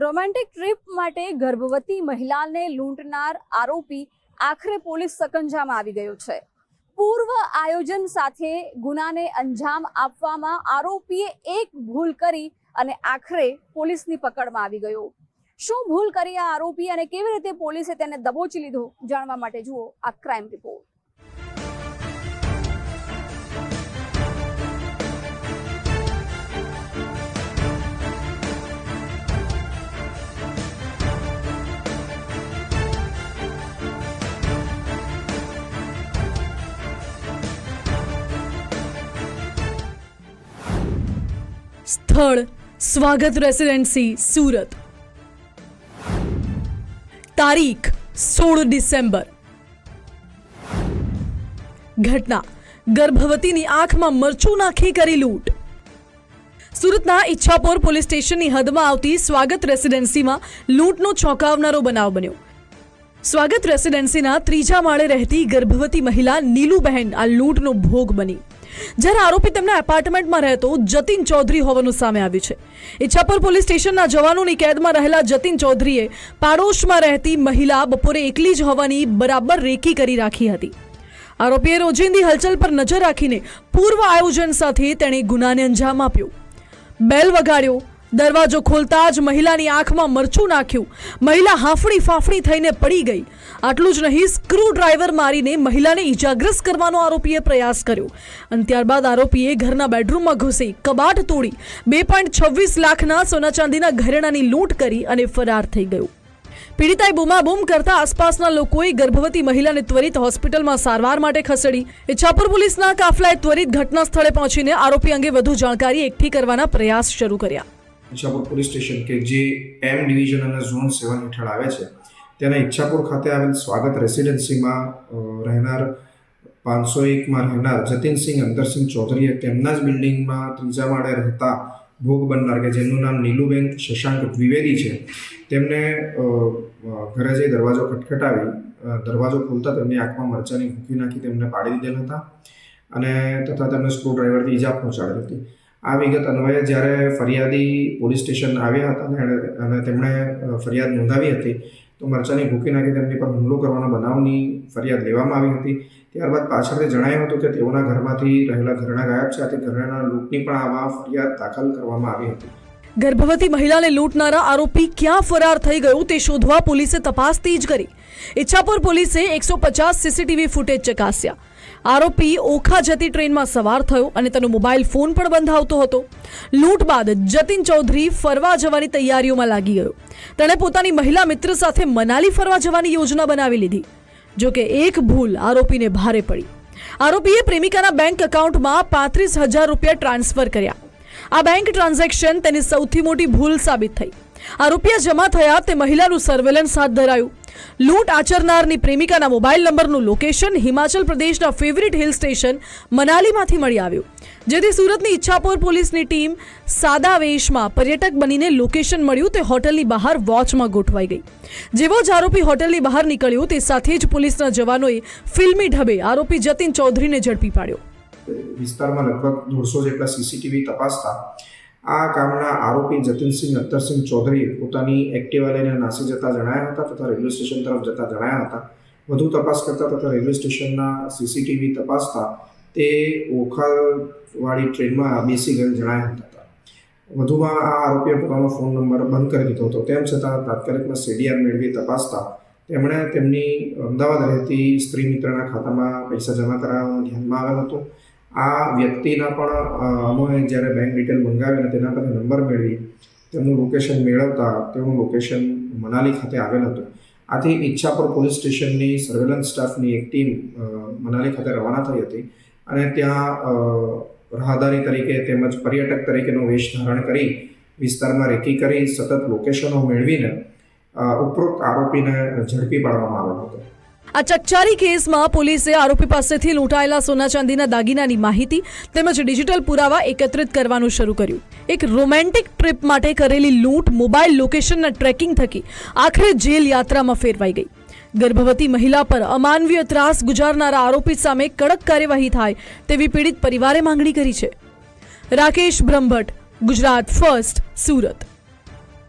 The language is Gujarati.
રોમેન્ટિક ટ્રીપ માટે ગર્ભવતી મહિલાને લૂંટનાર આરોપી આખરે પોલીસ સકંજામાં આવી ગયો છે. પૂર્વ આયોજન સાથે ગુનાને અંજામ આપવામાં આરોપીએ એક ભૂલ કરી અને આખરે પોલીસની પકડમાં આવી ગયો. શું ભૂલ કરી આ આરોપી અને કેવી રીતે પોલીસે તેને દબોચી લીધો, જાણવા માટે જુઓ આ ક્રાઇમ રિપોર્ટ. સ્થળ. સ્વાગત રેસિડેન્સી, સુરત. તારીખ સોળ ડિસેમ્બર. ઘટના. ગર્ભવતીની આંખમાં મરચું નાખી કરી લૂંટ. સુરતના ઈચ્છાપોર પોલીસ સ્ટેશનની હદમાં આવતી સ્વાગત રેસિડેન્સીમાં લૂંટનો ચોંકાવનારો બનાવ બન્યો. સ્વાગત રેસિડેન્સીના ત્રીજા માળે રહેતી ગર્ભવતી મહિલા નીલુબહેન આ લૂંટનો ભોગ બની. જ્યારે આરોપી તેમના એપાર્ટમેન્ટમાં રહેતો જતીન ચૌધરી હોવાનું સામે આવ્યું છે. ઈચ્છાપર પોલીસ સ્ટેશનના જવાનોની કેદમાં રહેલા જતીન ચૌધરીએ પાડોશમાં રહેતી મહિલા બપોરે એકલી જ હોવાની બરાબર રેકી કરી રાખી હતી. આરોપીએ રોજિંદી હલચલ પર નજર રાખીને પૂર્વ આયોજન સાથે તેણે ગુનાને અંજામ આપ્યો. બેલ વગાડ્યો દરવાજો ખોલતા જ મહિલાની આંખમાં મરચું નાખ્યું. મહિલા હાંફળી ફાફડી થઈને પડી ગઈ. આટલું જ નહીં, સ્ક્રૂ ડ્રાઈવર મારીને મહિલાને ઇજાગ્રસ્ત કરવાનો આરોપીએ પ્રયાસ કર્યો. અને ત્યારબાદ આરોપીએ ઘરના બેડરૂમમાં ઘૂસી, કબાટ તોડી, બે પોઈન્ટ છવ્વીસ લાખના સોના ચાંદીના ઘરેણાની લૂંટ કરી અને ફરાર થઈ ગયું. પીડિતાએ બૂમાબૂમ કરતા આસપાસના લોકોએ ગર્ભવતી મહિલાને ત્વરિત હોસ્પિટલમાં સારવાર માટે ખસેડી. ઇચ્છાપુર પોલીસના કાફલાએ ત્વરિત ઘટના સ્થળે પહોંચીને આરોપી અંગે વધુ જાણકારી એકઠી કરવાના પ્રયાસ શરૂ કર્યા. ઈચ્છાપુર પોલીસ સ્ટેશન કે જે એમ ડિવિઝન અને ઝોન સેવન હેઠળ આવે છે, તેના ઈચ્છાપુર ખાતે આવેલ સ્વાગત રેસિડેન્સીમાં રહેનાર પાંચસો એકમાં રહેનાર જતીનસિંહ અંતરસિંહ ચૌધરીએ તેમના જ બિલ્ડિંગમાં ત્રીજા માળે રહેતા ભોગ બનનાર કે જેમનું નામ નીલુબેન શશાંક દ્વિવેદી છે, તેમને ઘરે જઈ દરવાજો ખટખટાવી દરવાજો ખોલતા તેમની આંખમાં મરચાની ભૂકી નાખી તેમને પાડી દીધેલ હતા અને તથા તેમને સ્ક્રૂડ્રાઈવરથી ઈજા પહોંચાડી હતી. આ વિગત અન્વયે જ્યારે ફરિયાદી પોલીસ સ્ટેશન આવ્યા હતા અને અને તેમણે ફરિયાદ નોંધાવી હતી, તો મરચાની ભૂકી નાખી તેમની પર હુમલો કરવાના બનાવની ફરિયાદ લેવામાં આવી હતી. ત્યારબાદ પાછળથી જણાયું હતું કે તેઓના ઘરમાંથી રહેલા ઘરેણા ગાયબ છે. આથી ઘરેણાના લૂંટની પણ આવા ફરિયાદ દાખલ કરવામાં આવી હતી. ગર્ભવતી મહિલાને લૂંટનારા આરોપી ક્યાં ફરાર થઈ ગયો તે શોધવા પોલીસે તપાસ તેજ કરી. ઈચ્છાપુર પોલીસે એકસો પચાસ સીસીટીવી ફૂટેજ ચકાસ્યા. આરોપી ઓખા જતી ટ્રેનમાં સવાર થયો અને તેનો મોબાઈલ ફોન પણ બંધાવતો હતો. લૂંટ બાદ જતીન ચૌધરી ફરવા જવાની તૈયારીઓમાં લાગી ગયો. તેણે પોતાની મહિલા મિત્ર સાથે મનાલી ફરવા જવાની યોજના બનાવી લીધી. જો કે એક ભૂલ આરોપીને ભારે પડી. આરોપીએ પ્રેમિકાના બેંક એકાઉન્ટમાં પાંત્રીસ હજાર રૂપિયા ટ્રાન્સફર કર્યા. આ બેંક ટ્રાન્ઝેક્શન તેની સૌથી મોટી ભૂલ સાબિત થઈ. આ રૂપિયા જમા થયા તે મહિલાનું સર્વેલન્સ હાથ ધરાયું. લૂંટ આચરનારની પ્રેમિકાના મોબાઈલ નંબરનું લોકેશન હિમાચલ પ્રદેશના ફેવરિટ હિલ સ્ટેશન મનાલીમાંથી મળી આવ્યું. જેથી સુરતની ઈચ્છાપોર પોલીસની ટીમ સાદા વેશમાં પર્યટક બનીને લોકેશન મળ્યું તે હોટલની બહાર વોચમાં ગોઠવાઈ ગઈ. જેવો જ આરોપી હોટલની બહાર નીકળ્યો તે સાથે જ પોલીસના જવાનોએ ફિલ્મી ઢબે આરોપી જતીન ચૌધરીને ઝડપી પાડ્યો. વિસ્તારમાં લગભગ દોઢસો જેટલા સીસીટીવી તપાસતા આ કામના આરોપી જતીનસિંહ અત્તરસિંહ ચૌધરી પોતાની એક્ટિવા લઈને નાસી જતા જણાયા હતા તથા રેલવે સ્ટેશન તરફ જતા જણાયા હતા. વધુ તપાસ કરતા તથા રેલવે સ્ટેશનના સીસીટીવી તપાસતા તે ઓખાવાળી ટ્રેનમાં બેસી ગયેલ જણાયા હતા. વધુમાં આ આરોપીએ પોતાનો ફોન નંબર બંધ કરી દીધો હતો. તેમ છતાં તાત્કાલિકમાં સીડીઆર મેળવી તપાસતા તેમણે તેમની અમદાવાદ રહેતી સ્ત્રી મિત્રના ખાતામાં પૈસા જમા કરાવવાનું ધ્યાનમાં આવેલ હતું. આ વ્યક્તિના પણ અમે જ્યારે બેંક ડિટેલ મંગાવી અને તેના પર નંબર મેળવી, તેમનું લોકેશન મેળવતા તેનું લોકેશન મનાલી ખાતે આવેલ હતું. આથી ઈચ્છાપુર પોલીસ સ્ટેશનની સર્વેલન્સ સ્ટાફની એક ટીમ મનાલી ખાતે રવાના થઈ હતી અને ત્યાં રાહદારી તરીકે તેમજ પર્યટક તરીકેનો વેશ ધારણ કરી, વિસ્તારમાં રેકી કરી, સતત લોકેશનો મેળવીને ઉપરોક્ત આરોપીને ઝડપી પાડવામાં આવ્યો હતો. આ ચકચારી કેસમાં પોલીસે આરોપી પાસેથી લૂંટાયેલા સોના ચાંદીના દાગીનાની માહિતી તેમજ ડિજિટલ પુરાવા એકત્રિત કરવાનું શરૂ કર્યું. એક રોમેન્ટિક ટ્રીપ માટે કરેલી લૂંટ મોબાઈલ લોકેશનના ટ્રેકિંગ થકી આખરે જેલ યાત્રામાં ફેરવાઈ ગઈ. ગર્ભવતી મહિલા પર અમાનવીય ત્રાસ ગુજારનારા આરોપી સામે કડક કાર્યવાહી થાય તેવી પીડિત પરિવારે માંગણી કરી છે. રાકેશ બ્રહ્મભટ્ટ, ગુજરાત ફર્સ્ટ, સુરત.